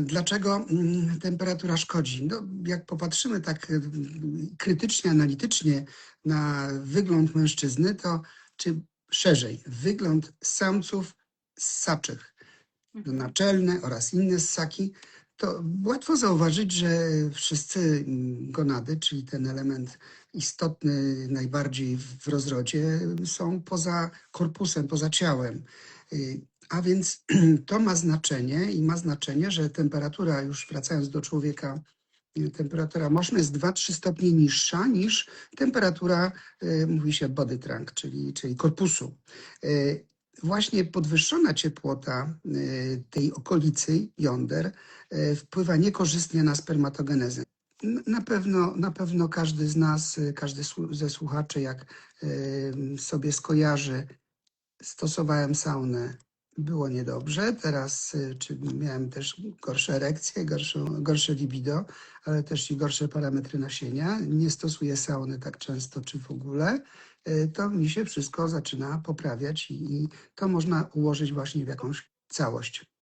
Dlaczego mm, temperatura szkodzi? No, jak popatrzymy tak y, krytycznie, analitycznie na wygląd mężczyzny, to czy szerzej, wygląd samców ssaczych, Mhm. naczelne oraz inne ssaki, to łatwo zauważyć, że wszyscy gonady, czyli ten element istotny najbardziej w rozrodzie, są poza korpusem, poza ciałem. A więc to ma znaczenie i ma znaczenie, że temperatura, już wracając do człowieka, y, temperatura moszna jest 2-3 stopnie niższa niż temperatura, y, mówi się body trunk, czyli, czyli korpusu. Y, Właśnie podwyższona ciepłota tej okolicy jąder wpływa niekorzystnie na spermatogenezę. Na pewno, na pewno każdy z nas, każdy ze słuchaczy, jak sobie skojarzy, stosowałem saunę, było niedobrze. Teraz y, czy miałem też gorsze erekcje, gorszą, gorsze libido, ale też i gorsze parametry nasienia. Nie stosuję sauny tak często, czy w ogóle. Y, To mi się wszystko zaczyna poprawiać i, i to można ułożyć właśnie w jakąś całość.